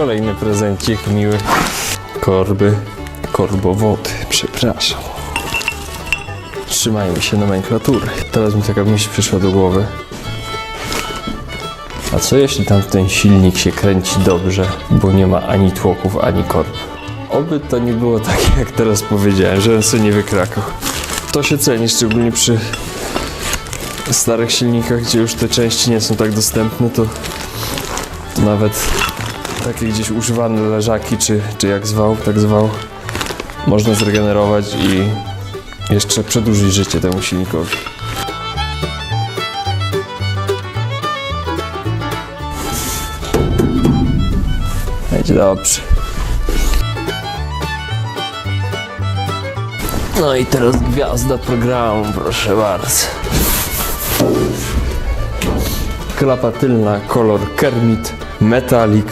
Kolejny prezencik miły. Korby. Korbowody, przepraszam. Trzymajmy się nomenklatury. Teraz mi taka myśl przyszła do głowy. A co jeśli tam ten silnik się kręci dobrze, bo nie ma ani tłoków, ani korb? Oby to nie było takie, jak teraz powiedziałem, że on sobie nie wykrakał. To się ceni, szczególnie przy starych silnikach, gdzie już te części nie są tak dostępne, to nawet takie gdzieś używane leżaki, czy, czy jak zwał, tak zwał, można zregenerować i jeszcze przedłużyć życie temu silnikowi. Będzie dobrze. No i teraz gwiazda programu, proszę bardzo. Klapa tylna, kolor Kermit, Metallic,